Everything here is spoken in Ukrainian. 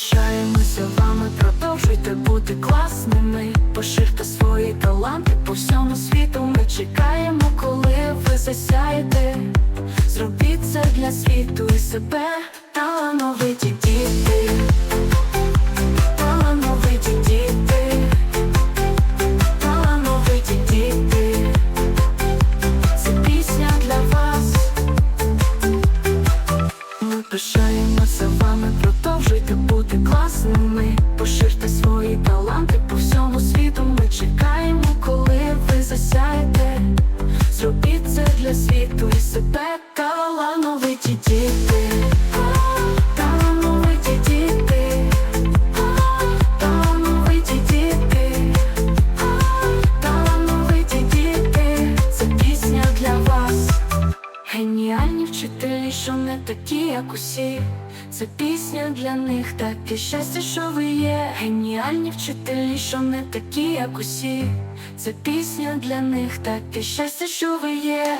пишаємося вами, продовжуйте бути класними, поширте свої таланти по всьому світу. Ми чекаємо, коли ви засяєте. Зробіть це для світу і себе, талановиті діти. Пишаємося класними. Поширте свої таланти по всьому світу. Ми чекаємо, коли ви засяєте. Зробіть це для світу і себе талановиті діти. Геніальні вчителі, що не такі, як усі. Це пісня для них, таке щастя, що ви є. Геніальні вчителі, що не такі, як усі. Це пісня для них, таке щастя, що ви є.